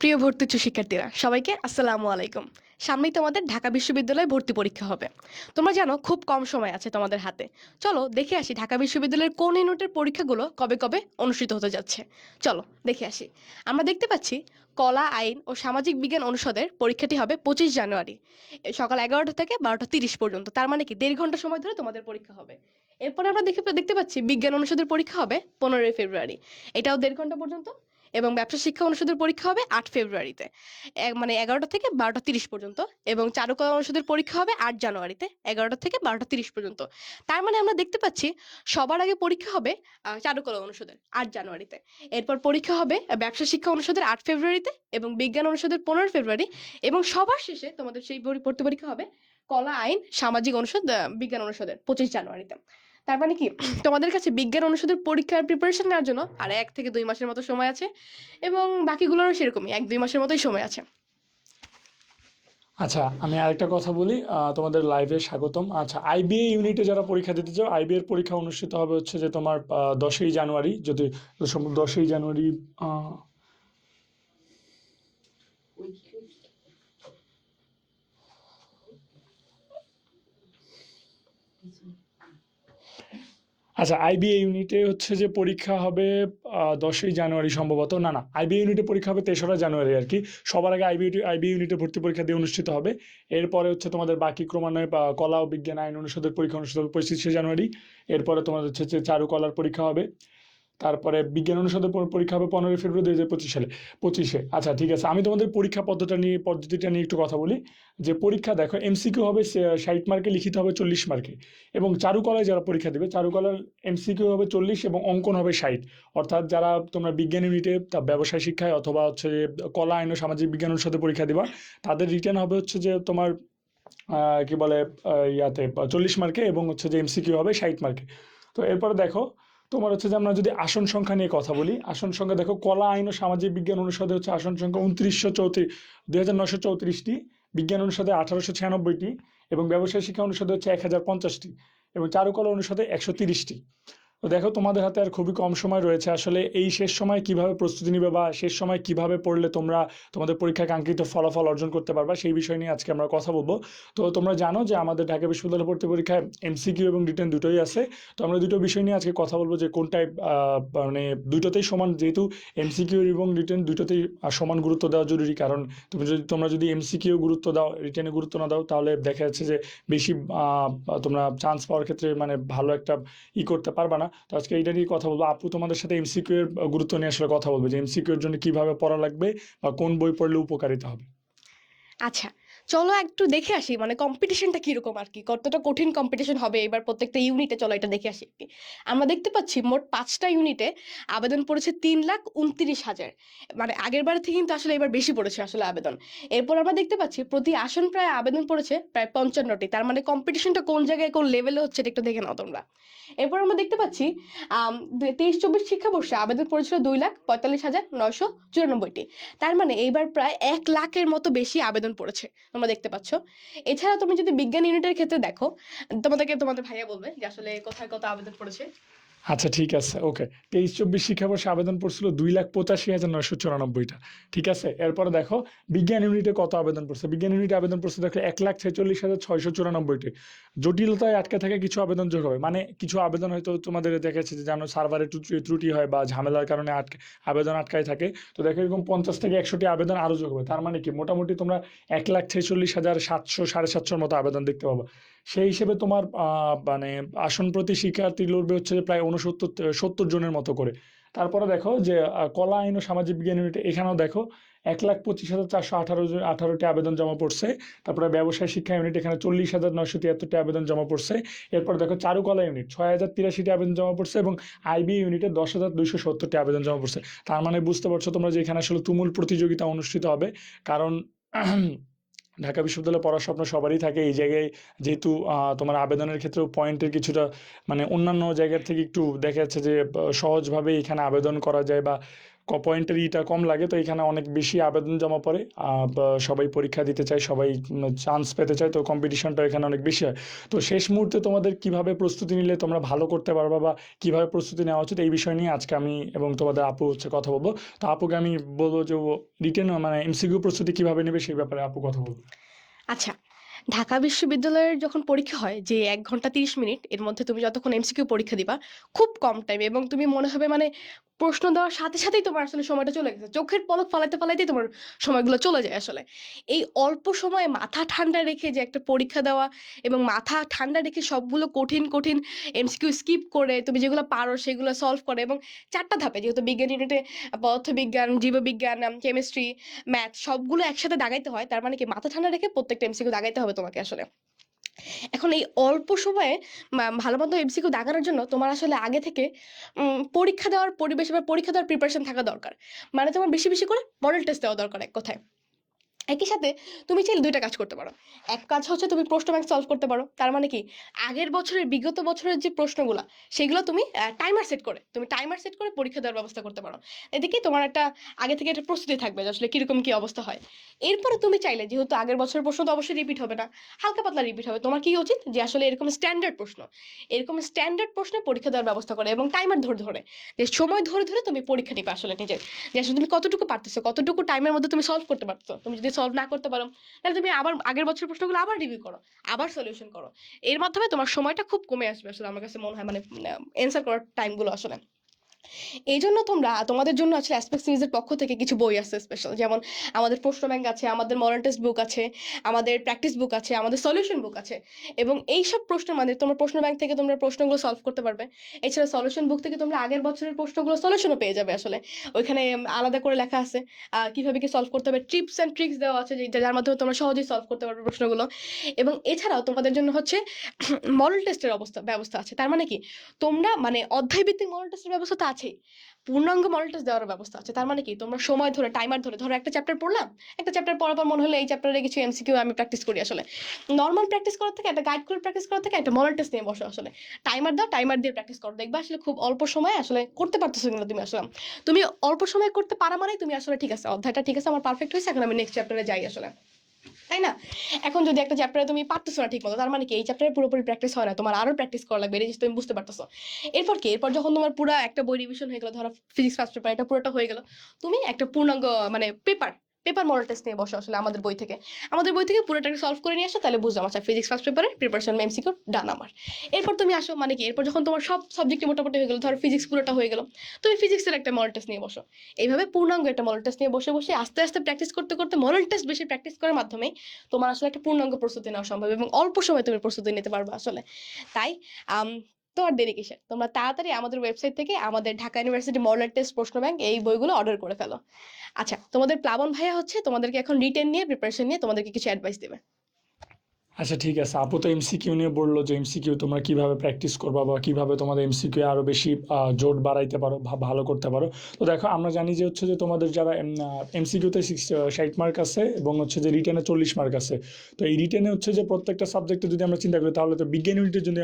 প্রিয় ভর্তি উচ্চ শিক্ষার্থীরা, সবাইকে আসসালামু আলাইকুম। সামনেই তোমাদের ঢাকা বিশ্ববিদ্যালয়ে ভর্তি পরীক্ষা হবে। তোমরা জানো, খুব কম সময় আছে তোমাদের হাতে। চলো, দেখে আসি ঢাকা বিশ্ববিদ্যালয়ের কোন ইউনিটের পরীক্ষাগুলো কবে কবে অনুষ্ঠিত হতে যাচ্ছে। চলো, দেখে আসি। আমরা দেখতে পাচ্ছি, কলা, আইন ও সামাজিক বিজ্ঞান অনুষদের পরীক্ষাটি হবে পঁচিশ জানুয়ারি সকাল এগারোটা থেকে বারোটা তিরিশ পর্যন্ত। তার মানে কি, দেড় ঘণ্টা সময় ধরে তোমাদের পরীক্ষা হবে। এরপরে আমরা দেখে, দেখতে পাচ্ছি বিজ্ঞান অনুষদের পরীক্ষা হবে পনেরোই ফেব্রুয়ারি। এটাও দেড় ঘণ্টা পর্যন্ত। এবং ব্যবসা শিক্ষা অনুষদের পরীক্ষা হবে আট ফেব্রুয়ারিতে। মানে এগারোটা থেকে বারোটা তিরিশ পর্যন্ত এবং চারুকলা অনুষদের পরীক্ষা হবে আট জানুয়ারিতে, এগারোটা থেকে বারোটা তিরিশ পর্যন্ত। তার মানে আমরা দেখতে পাচ্ছি সবার আগে পরীক্ষা হবে চারুকলা অনুষদের আট জানুয়ারিতে। এরপর পরীক্ষা হবে ব্যবসা শিক্ষা অনুষদের আট ফেব্রুয়ারিতে এবং বিজ্ঞান অনুষদের পনেরো ফেব্রুয়ারি এবং সবার শেষে তোমাদের সেই পরীক্ষা হবে কলা, আইন, সামাজিক অনুষদ বিজ্ঞান অনুষদের পঁচিশ জানুয়ারিতে। তার মানে কি, তোমাদের কাছে বিজ্ঞান অনুষদের পরীক্ষার প্রিপারেশন নেওয়ার জন্য আর এক থেকে দুই মাসের মতো সময় আছে এবং বাকিগুলোরও সেরকমই, এক দুই মাসের মতোই সময় আছে। আচ্ছা আমি আরেকটা কথা বলি তোমাদের লাইভে স্বাগতম। আচ্ছা আইবিএ ইউনিটে যারা পরীক্ষা দিতে চাও আইবিএ এর পরীক্ষা অনুষ্ঠিত হবে হচ্ছে যে তোমার দশই জানুয়ারি, যদি দশই জানুয়ারি আচ্ছা আইবিএ ইউনিটে হচ্ছে যে পরীক্ষা হবে দশই জানুয়ারি সম্ভবত। না না আইবিএ ইউনিটে পরীক্ষা হবে তেসরা জানুয়ারি আর কি। সবার আগে আইবি আইবি ইউনিটে ভর্তি পরীক্ষা দিয়ে অনুষ্ঠিত হবে। এরপরে হচ্ছে তোমাদের বাকি ক্রমান্বয়ে কলা ও বিজ্ঞান আইন অনুষদের পরীক্ষা অনুষ্ঠিত হবে পঁচিশে জানুয়ারি। এরপরে তোমাদের হচ্ছে চারুকলার পরীক্ষা হবে। তারপরে বিজ্ঞান অনুষদের পরীক্ষা হবে পনেরোই ফেব্রুয়ারি দুই হাজার পঁচিশ সালে। পঁচিশে। আচ্ছা ঠিক আছে। আমি তোমাদের পরীক্ষা পদ্ধতিটা নিয়ে পদ্ধতিটা নিয়ে একটু কথা বলি। যে পরীক্ষা দেখো এমসিকিউ হবে ষাট মার্কে লিখিত হবে চল্লিশ মার্কে এবং চারুকলায় যারা পরীক্ষা দেবে, চারুকলার এমসিকিউ হবে চল্লিশ এবং অঙ্কন হবে ষাট। অর্থাৎ যারা তোমরা বিজ্ঞান ইউনিটে তা ব্যবসায় শিক্ষায় অথবা হচ্ছে যে কলা, আইন ও সামাজিক বিজ্ঞান অনুষদে পরীক্ষা দিবা, তাদের রিটার্ন হবে হচ্ছে যে তোমার কি বলে ইয়াতে, চল্লিশ মার্কে এবং হচ্ছে যে এমসিকিউ হবে ষাট মার্কে তো এরপরে দেখো তোমার হচ্ছে যে আমরা যদি আসন সংখ্যা নিয়ে কথা বলি, আসন সংখ্যা দেখো কলা, আইন ও সামাজিক বিজ্ঞান অনুষদে হচ্ছে আসন সংখ্যা উনত্রিশশো চৌত্রিশ, দুই হাজার নশো চৌত্রিশটি, বিজ্ঞান অনুষদে আঠারোশো ছিয়ানব্বইটি এবং ব্যবসায় শিক্ষা অনুষদে হচ্ছে এক হাজার পঞ্চাশটি এবং চারুকলা অনুষদে একশো তিরিশটি। তো দেখো তোমাদের হাতে আর খুবই কম সময় রয়েছে। আসলে এই শেষ সময় কীভাবে প্রস্তুতি নিবে বা শেষ সময় কীভাবে পড়লে তোমরা তোমাদের পরীক্ষায় কাঙ্ক্ষিত ফলাফল অর্জন করতে পারবা সেই বিষয় নিয়ে আজকে আমরা কথা বলব। তো তোমরা জানো যে আমাদের ঢাকা বিশ্ববিদ্যালয় ভর্তি পরীক্ষায় এমসিকিউ এবং রিটেন দুটোই আছে। তো আমরা দুটো বিষয় নিয়ে আজকে কথা বলব যে কোনটায় আহ, মানে দুটোতেই সমান যেহেতু এমসিকিউ এবং রিটেন দুটোতেই সমান গুরুত্ব দেওয়া জরুরি। কারণ তুমি যদি তোমরা যদি এমসিকিউ গুরুত্ব দাও রিটেনে গুরুত্ব না দাও তাহলে দেখা যাচ্ছে যে বেশি তোমরা চান্স পাওয়ার ক্ষেত্রে মানে ভালো একটা ই করতে পারবা না। তো আজকে এইটা নিয়ে কথা বলব। আপু তোমাদের সাথে এমসিকিউ এর গুরুত্ব নিয়ে আসলে কথা বলব যে এমসিকিউ এর জন্য কীভাবে পড়া লাগবে বা কোন বই পড়লে উপকারিতা হবে। আচ্ছা চলো একটু দেখে আসি মানে কম্পিটিশনটা কীরকম আর কি? কতটা কঠিন কম্পিটিশন হবে? এবার প্রত্যেকটা ইউনিটে চলো এটা দেখে আসি আমরা দেখতে পাচ্ছি মোট পাঁচটা ইউনিটে আবেদন পড়েছে তিন লাখ উনত্রিশ হাজার। মানে আগের বার থেকে কিন্তু আসলে এবার বেশি পড়েছে আসলে আবেদন। এরপর আমরা দেখতে পাচ্ছি প্রতি আসন প্রায় আবেদন পড়েছে প্রায় পঞ্চান্নটি। তার মানে কম্পিটিশনটা কোন জায়গায়, কোন লেভেলে হচ্ছে এটা একটু দেখে নাও তোমরা। এরপর আমরা দেখতে পাচ্ছি তেইশ চব্বিশ শিক্ষাবর্ষে আবেদন পড়েছিল দুই লাখ পঁয়তাল্লিশ হাজার নয়শো চুরানব্বইটি। তার মানে এইবার প্রায় এক লাখের মতো বেশি আবেদন পড়েছে। তোমরা দেখতে পাচ্ছ। এছাড়া তুমি যদি বিজ্ঞান ইউনিটের ক্ষেত্রে দেখো, তোমাদেরকে তোমাদের ভাইয়া বলবে যে আসলে কোথায় কত আবেদন পড়েছে। আচ্ছা ঠিক আছে, ওকে। তেইশ চব্বিশ শিক্ষাবর্ষে আবেদন পড়ছিল দুই লাখ পঁচাশি হাজার নয়শো চুরানব্বইটা, ঠিক আছে? এরপরে দেখো, বিজ্ঞান ইউনিটে কত আবেদন পড়ছে? বিজ্ঞান ইউনিটে আবেদন পড়ছে দেখো এক লাখ ছেচল্লিশ হাজার ছয়শো চুরানব্বইটি। জটিলতায় আটকে থাকে কিছু আবেদন যোগ হবে। মানে কিছু আবেদন হয়তো তোমাদের দেখেছে যে জানো সার্ভারে ত্রুটি- হয় বা ঝামেলার কারণে আটকে, আবেদন আটকায় থাকে। তো দেখো এরকম পঞ্চাশ থেকে একশোটি আবেদন আরও যোগ হবে। তার মানে কি? মোটামুটি তোমরা এক লাখ ছেচল্লিশ হাজার সাতশো সাড়ে সাতশোর মতো আবেদন দেখতে পাবো। সেই হিসেবে তোমার মানে আসন প্রতি শিক্ষার্থী লড়বে হচ্ছে প্রায় উনসত্তর সত্তর জনের মতো করে। তারপরে দেখো যে কলা, আইন ও সামাজিক বিজ্ঞান ইউনিট এখানেও দেখো এক লাখ পঁচিশ হাজার চারশো আঠারো আঠারোটি আবেদন জমা পড়ছে। তারপরে ব্যবসায় শিক্ষা ইউনিট এখানে চল্লিশ হাজার নয়শো তিয়াত্তরটি আবেদন জমা পড়ছে। এরপর দেখো চারুকলা ইউনিট ছয় হাজার তিরাশিটি আবেদন জমা পড়ছে এবং আইবি ইউনিটে দশ হাজার দুইশো সত্তরটি আবেদন জমা পড়ছে। তার মানে বুঝতে পারছ তোমরা যে এখানে আসলে তুমুল প্রতিযোগিতা অনুষ্ঠিত হবে। কারণ ঢাকা বিশ্ববিদ্যালয়ে পড়ার স্বপ্ন সবারই থাকে। এই জায়গায় যেহেতু তোমার আবেদনের ক্ষেত্রেও পয়েন্টের কিছুটা মানে অন্যান্য জায়গার থেকে একটু দেখা যাচ্ছে যে সহজভাবে এখানে আবেদন করা যায় বা পয়েন্টের ইটা কম লাগে, তো এখানে অনেক বেশি আবেদন জমা পড়ে। সবাই পরীক্ষা দিতে চায়, সবাই চান্স পেতে চায়, তো কম্পিটিশনটা এখানে অনেক বেশি হয়। তো শেষ মুহূর্তে তোমাদের কীভাবে প্রস্তুতি নিলে তোমরা ভালো করতে পারবা বা কীভাবে প্রস্তুতি নেওয়া উচিত, এই বিষয় নিয়ে আজকে আমি এবং তোমাদের আপু হচ্ছে কথা বলব। তো আপুকে আমি বলব যে রিটেন মানে এমসিকিউ প্রস্তুতি কীভাবে নেবে সেই ব্যাপারে আপু কথা বলব। আচ্ছা ঢাকা বিশ্ববিদ্যালয়ের যখন পরীক্ষা হয়, যে এক ঘণ্টা তিরিশ মিনিট, এর মধ্যে তুমি যতক্ষণ এমসিকিউ পরীক্ষা দিবা, খুব কম টাইম এবং তুমি মনে হবে মানে প্রশ্ন দেওয়ার সাথে সাথেই তোমার আসলে সময়টা চলে গেছে। চোখের পলক ফালাইতে ফালাইতেই তোমার সময়গুলো চলে যায় আসলে। এই অল্প সময়ে মাথা ঠান্ডা রেখে যে একটা পরীক্ষা দেওয়া এবং মাথা ঠান্ডা রেখে সবগুলো কঠিন কঠিন এমসিকিউ স্কিপ করে তুমি যেগুলো পারো সেগুলো সলভ করে এবং চারটা ধাপে যেহেতু বিজ্ঞান ইউনিটে পদার্থবিজ্ঞান, জীববিজ্ঞান কেমিস্ট্রি ম্যাথ সবগুলো একসাথে দাগাইতে হয়, তার মানে কি মাথা ঠান্ডা রেখে প্রত্যেকটা এমসিকিউ দাগাইতে হবে তোমাকে আসলে। এখন এই অল্প সময়ে ভালো মতো এমসিকিউ দেখানোর জন্য তোমার আসলে আগে থেকে পরীক্ষা দেওয়ার পরিবেশ বা পরীক্ষা দেওয়ার প্রিপারেশন থাকা দরকার। মানে তোমার বেশি বেশি করে মডেল টেস্ট দেওয়া দরকার এক কথায়। একই সাথে তুমি চাইলে দুইটা কাজ করতে পারো। এক কাজ হচ্ছে তুমি প্রশ্ন ব্যাংক সলভ করতে পারো। তার মানে কি? আগের বছরের, বিগত বছরের যে প্রশ্নগুলো, সেগুলো তুমি টাইমার সেট করে, তুমি টাইমার সেট করে পরীক্ষা দেওয়ার ব্যবস্থা করতে পারো। এদিকে তোমার একটা আগে থেকে একটা প্রস্তুতি থাকবে আসলে কীরকম কি অবস্থা হয়। এরপরে তুমি চাইলে, যেহেতু আগের বছরের প্রশ্ন তো অবশ্যই রিপিট হবে না, হালকা পাতলা রিপিট হবে। তোমার কি উচিত? যে আসলে এরকম স্ট্যান্ডার্ড প্রশ্ন, এরকম স্ট্যান্ডার্ড প্রশ্নে পরীক্ষা দেওয়ার ব্যবস্থা করে এবং টাইমার ধরে ধরে, যে সময় ধরে ধরে তুমি পরীক্ষা নিবে আসলে নিজের। যে আসলে তুমি কতটুকু পারতেছো, কতটুকু টাইমের মধ্যে তুমি সলভ করতে পারছ তুমি যদি সলভ না করতে পারো, তাহলে তুমি আবার আগের বছরের প্রশ্নগুলো আবার রিভিউ করো, আবার সলিউশন করো। এর মাধ্যমে তোমার সময়টা খুব কমে আসবে, আসলে আমার কাছে মনে হয় মানে অ্যান্সার করার টাইমগুলো আসলে। এই জন্য তোমরা তোমাদের জন্য আসলে অ্যাসপেক্ট সিরিজের পক্ষ থেকে কিছু বই আছে স্পেশাল যেমন আমাদের প্রশ্ন ব্যাংক আছে, আমাদের মডার্ন টেস্ট বুক আছে, আমাদের প্র্যাকটিস বুক আছে, আমাদের সলিউশন বুক আছে। এবং এই সব প্রশ্নের মানে তোমার প্রশ্ন ব্যাংক থেকে তোমরা প্রশ্নগুলো সলভ করতে পারবে। এছাড়া সলিউশন বুক থেকে তোমরা আগের বছরের প্রশ্নগুলো সলিউশনও পেয়ে যাবে আসলে। ওইখানে আলাদা করে লেখা আছে কীভাবে কি সলভ করতে হবে ট্রিপস অ্যান্ড ট্রিক্স দেওয়া আছে, যে- যার মাধ্যমে তোমরা সহজেই সলভ করতে পারবে প্রশ্নগুলো। এবং এছাড়াও তোমাদের জন্য হচ্ছে মডেল টেস্টের অবস্থা, ব্যবস্থা আছে। তার মানে কি? তোমরা মানে অধ্যায় ভিত্তিক মডেল টেস্টের ব্যবস্থা আছেই পূর্ণাঙ্গ মডেল টেস্ট দেওয়ার ব্যবস্থা আছে। তার মানে কি? তোমরা সময় ধরে টাইমার ধরে, ধরো একটা চ্যাপ্টার পড়লাম, একটা চ্যাপ্টার পড়ার পর মনে হলো এই চ্যাপ্টারে কিছু এমসিকিউ আমি প্র্যাকটিস করি আসলে। নর্মাল প্র্যাকটিস করার থেকে, একটা গাইড করে প্র্যাকটিস করার থেকে একটা মডেল টেস্ট নিয়ে বসো আসলে। টাইমার দাও টাইমার দিয়ে প্র্যাকটিস করো। দেখবা আসলে খুব অল্প সময় আসলে করতে পারতেছো কিনা তুমি আসলে। তুমি অল্প সময় করতে পারা মানেই তুমি আসলে ঠিক আছে, অধ্যায়টা ঠিক আছে, আমার পারফেক্ট হয়েছে, এখন আমি নেক্সট চ্যাপ্টারে যাই আসলে। তাই না? এখন যদি একটা চ্যাপ্টারে তুমি পারতেছো না ঠিক মতো তার মানে কি? এই চ্যাপ্টারে পুরোপুরি প্র্যাকটিস হয় না, তোমার আরও প্র্যাকটিস করা লাগবে এটা তুমি বুঝতে পারতেছো। এরপর কি? এরপর যখন তোমার পুরো একটা বই রিভিশন হয়ে গেলো, ধরো ফিজিক্স ফার্স্ট পেপার এটা পুরোটা হয়ে গেলো, তুমি একটা পূর্ণাঙ্গ মানে পেপার পেপার মডেল টেস্ট নিয়ে বসো আসলে আমাদের বই থেকে। আমাদের বই থেকে পুরোটাকে সলভ করে নিয়ে আসো, তাহলে বুঝলাম আচ্ছা ফিজিক্স ফার্স্ট পেপারের প্রিপারেশন এমসিকিউ ডান আমার। এরপর তুমি আসো মানে কি, এরপর যখন তোমার সব সাবজেক্টে মোটামুটি হয়ে গেলো, ধরো ফিজিক্স পুরোটা হয়ে গেলো, তুমি ফিজিক্সের একটা মডেল টেস্ট নিয়ে বসো। এইভাবে পূর্ণাঙ্গ একটা মডেল টেস্ট নিয়ে বসে বসে আস্তে আস্তে প্র্যাকটিস করতে করতে মডেল টেস্ট বেশি প্র্যাকটিস করার মাধ্যমে তোমার আসলে একটা পূর্ণাঙ্গ প্রস্তুতি নেওয়া সম্ভব এবং অল্প সময় তুমি প্রস্তুতি নিতে পারবে আসলে। তাই আম, আর দেরি কিসের? তোমরা তাড়াতাড়ি আমাদের ওয়েবসাইট থেকে আমাদের ঢাকা ইউনিভার্সিটি মডেল টেস্ট প্রশ্ন ব্যাংক এই বইগুলো অর্ডার করে ফেলো। আচ্ছা তোমাদের প্লাবন ভাইয়া হচ্ছে তোমাদেরকে এখন রিটেন নিয়ে প্রিপারেশন নিয়ে তোমাদেরকে কিছু অ্যাডভাইস দেবে। আচ্ছা ঠিক আছে। আপু তো এমসিকিউ নিয়ে বলল যে এমসিকিউ তোমরা কীভাবে প্র্যাকটিস করবা বা কীভাবে তোমাদের এমসিকিউ আরও বেশি জোর বাড়াইতে পারো ভালো করতে পারো। তো দেখো, আমরা জানি যে হচ্ছে যে তোমাদের যারা এমসিকিউতে ষাট মার্ক আছে এবং হচ্ছে যে রিটেনে চল্লিশ মার্ক আছে। তো এই রিটেনে হচ্ছে যে প্রত্যেকটা সাবজেক্টে যদি আমরা চিন্তা করি, তাহলে তো বিজ্ঞান ইউনিটের জন্য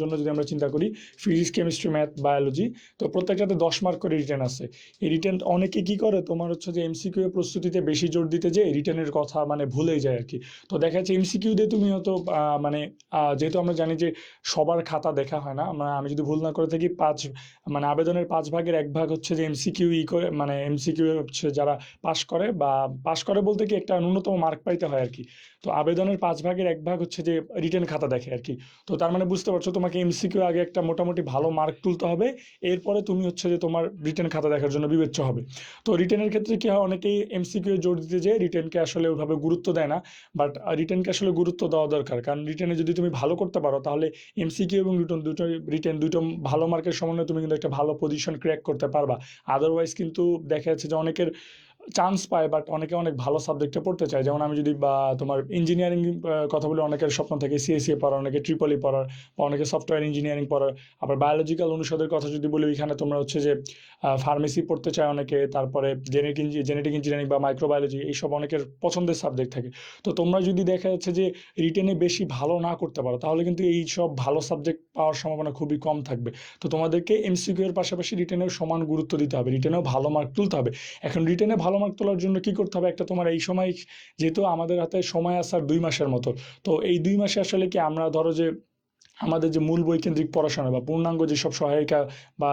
জন্য যদি আমরা চিন্তা করি ফিজিক্স কেমিস্ট্রি ম্যাথ বায়োলজি তো প্রত্যেকটাতে দশ মার্ক করে রিটেন আছে। এই রিটেন অনেকে কি করে? তোমার হচ্ছে যে এমসিকিউ প্রস্তুতিতে বেশি জোর দিতে যে রিটেনের কথা মানে ভুলেই যায় আর কি তো দেখা যাচ্ছে এমসিকিউ দিয়ে তুমি আহ, মানে যেহেতু আমরা জানি যে সবার খাতা দেখা হয় না আমরা আমি যদি ভুল না করে থাকি পাঁচ মানে আবেদনের পাঁচ ভাগের এক ভাগ হচ্ছে যে এমসিকিউ ই করে মানে এমসিকিউ হচ্ছে যারা পাশ করে বা পাশ করে বলতে কি একটা ন্যূনতম মার্ক পাইতে হয় আর কি তো আবেদনের পাঁচ ভাগের এক ভাগ হচ্ছে যে রিটেন খাতা দেখে আর কি তো তার মানে বুঝতে পারছ তোমাকে এমসিকিউ আগে একটা মোটামুটি ভালো মার্ক তুলতে হবে এরপরে তুমি হচ্ছে যে তোমার রিটেন খাতা দেখার জন্য বিবেচ্য হবে। তো রিটেনের ক্ষেত্রে কি হয় অনেকেই এমসিকিউ জোর দিতে যে রিটেনকে আসলে ওইভাবে গুরুত্ব দেয় না বাট রিটেনকে আসলে গুরুত্ব দেওয়া দরকার। কারণ রিটেনে যদি তুমি ভালো করতে পারো, তাহলে এমসিকিউ এবং রিটার্ন দুটো রিটেন দুটো ভালো মার্কের সমন্বয়ে তুমি কিন্তু একটা ভালো পজিশন ক্র্যাক করতে পারবা। আদারওয়াইজ কিন্তু দেখা যাচ্ছে যে অনেকের চান্স পায় বাট অনেকে অনেক ভালো সাবজেক্টে পড়তে চায়। যেমন আমি যদি, বা তোমার ইঞ্জিনিয়ারিং কথা বলি অনেকের স্বপ্ন থাকে সিএসসি পড়ার, অনেকে ট্রিপলি পড়ার, বা অনেকে সফটওয়্যার ইঞ্জিনিয়ারিং পড়ার। আবার বায়োলজিক্যাল অনুষদের কথা যদি বলি এখানে তোমরা হচ্ছে যে ফার্মেসি পড়তে চায় অনেকে, তারপরে জেনেটিক জেনেটিক ইঞ্জিনিয়ারিং বা মাইক্রোবায়োলজি এইসব অনেকের পছন্দের সাবজেক্ট থাকে। তো তোমরা যদি দেখা যাচ্ছে যে রিটেনে বেশি ভালো না করতে পারো, তাহলে কিন্তু এই সব ভালো সাবজেক্ট পাওয়ার সম্ভাবনা খুবই কম থাকবে। তো তোমাদেরকে এমসিকিউ এর পাশাপাশি রিটেনেও সমান গুরুত্ব দিতে হবে রিটেনেও ভালো মার্ক তুলতে হবে। এখন রিটেনে ভালো মার্ক তোলার জন্য কি করতে হবে? একটা তোমার এই সময় যেহেতু আমাদের হাতে সময় আসার দুই মাসের মতো। তো এই দুই মাসে আসলে কি আমরা ধরো যে আমাদের যে মূল বই কেন্দ্রিক পড়াশোনা বা পূর্ণাঙ্গ যেসব সহায়িকা বা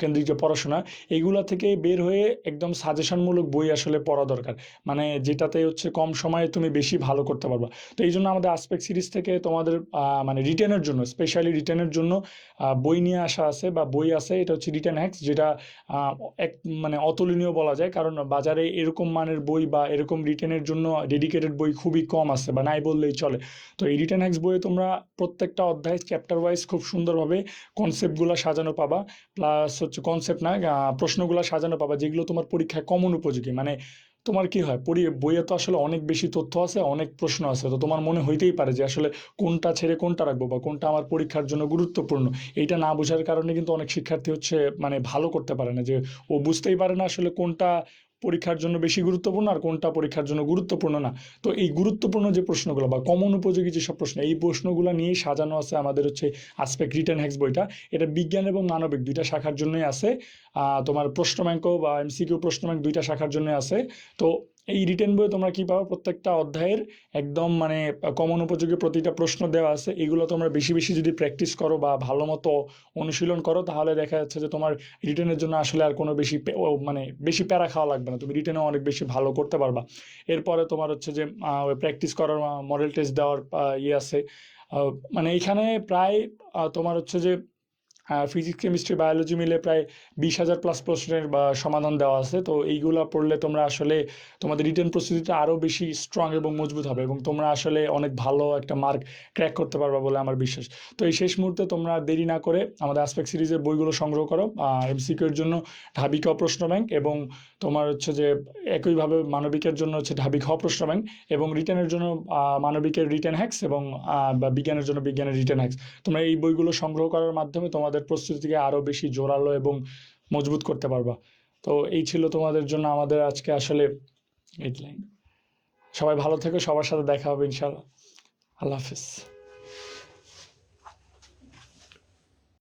কেন্দ্রিক যে পড়াশোনা, এইগুলা থেকে বের হয়ে একদম সাজেশনমূলক বই আসলে পড়া দরকার। মানে যেটাতে হচ্ছে কম সময়ে তুমি বেশি ভালো করতে পারবা। তো এই জন্য আমাদের আসপেক্ট সিরিজ থেকে তোমাদের মানে রিটেনের জন্য স্পেশালি রিটেনের জন্য বই নিয়ে আসা আছে বা বই আছে, এটা হচ্ছে রিটেন হ্যাক্স যেটা এক মানে অতুলনীয় বলা যায়। কারণ বাজারে এরকম মানের বই বা এরকম রিটেনের জন্য ডেডিকেটেড বই খুবই কম আছে বা নাই বললেই চলে। তো এই রিটেন হ্যাক্স বইয়ে তোমরা প্রত্যেকটা অধ্যায় চ্যাপ্টার ওয়াইজ খুব সুন্দরভাবে কনসেপ্টগুলো সাজানো পাবা। প্লাস হচ্ছে কনসেপ্ট না প্রশ্নগুলো সাজানো পাবা, যেগুলো তোমার পরীক্ষায় কমন উপযোগী। মানে তোমার কি হয় পড়ি বইয়ে তো আসলে অনেক বেশি তথ্য আছে, অনেক প্রশ্ন আছে। তো তোমার মনে হইতেই পারে যে আসলে কোনটা ছেড়ে কোনটা রাখব বা কোনটা আমার পরীক্ষার জন্য গুরুত্বপূর্ণ। এইটা না বোঝার কারণে কিন্তু অনেক শিক্ষার্থী হচ্ছে মানে ভালো করতে পারে না যে ও বুঝতেই পারে না আসলে কোনটা পরীক্ষার জন্য বেশি গুরুত্বপূর্ণ আর কোনটা পরীক্ষার জন্য গুরুত্বপূর্ণ না। তো এই গুরুত্বপূর্ণ যে প্রশ্নগুলো বা কমন উপযোগী যেসব প্রশ্ন, এই প্রশ্নগুলো নিয়ে সাজানো আছে আমাদের হচ্ছে আসপেক্ট রিটার্ন হ্যাক্স বইটা। এটা বিজ্ঞান এবং মানবিক দুইটা শাখার জন্যই আছে। তোমার প্রশ্ন ব্যাংক বা এমসিকিউ প্রশ্ন ব্যাংক দুইটা শাখার জন্য আছে। তো এই রিটেন বইয়ে তোমরা কি পাবে? প্রত্যেকটা অধ্যায়ের একদম মানে কমন উপযোগী প্রতিটা প্রশ্ন দেওয়া আছে। এগুলো তোমরা বেশি বেশি যদি প্র্যাকটিস করো বা ভালো মতো অনুশীলন করো, তাহলে দেখা যাচ্ছে যে তোমার রিটেনের জন্য আসলে আর কোনো বেশি মানে বেশি প্যারা খাওয়া লাগবে না। তুমি রিটেনে অনেক বেশি ভালো করতে পারবা। এরপরে তোমার হচ্ছে যে প্র্যাকটিস করার মডেল টেস্ট দেওয়ার ইয়ে আছে। মানে এখানে প্রায় তোমার হচ্ছে যে ফিজিক্স কেমিস্ট্রি বায়োলজি মিলে প্রায় বিশ হাজার প্লাস প্রশ্নের সমাধান দেওয়া আছে। তো এইগুলো পড়লে তোমরা আসলে তোমাদের রিটার্ন প্রস্তুতিটা আরও বেশি স্ট্রং এবং মজবুত হবে এবং তোমরা আসলে অনেক ভালো একটা মার্ক ক্র্যাক করতে পারবে বলে আমার বিশ্বাস। তো এই শেষ মুহূর্তে তোমরা দেরি না করে আমাদের আসপেক্ট সিরিজের বইগুলো সংগ্রহ করো এমসিকিউর জন্য ঢাবিকা প্রশ্ন ব্যাংক এবং তোমার হচ্ছে যে একইভাবে মানবিকের জন্য হচ্ছে ঢাবিক প্রশ্ন ব্যাংক এবং রিটার্নের জন্য মানবিকের রিটার্ন হ্যাক্স এবং বিজ্ঞানের জন্য বিজ্ঞানের রিটার্ন হ্যাক্স। তোমরা এই বইগুলো সংগ্রহ করার মাধ্যমে তোমাদের প্রস্তুতিকে আরও বেশি জোরালো এবং মজবুত করতে পারবা। তো এই ছিল তোমাদের জন্য আমাদের আজকে আসলে গাইডলাইন সবাই ভালো থেকো, সবার সাথে দেখা হবে ইনশাল্লাহ আল্লাহ হাফিজ।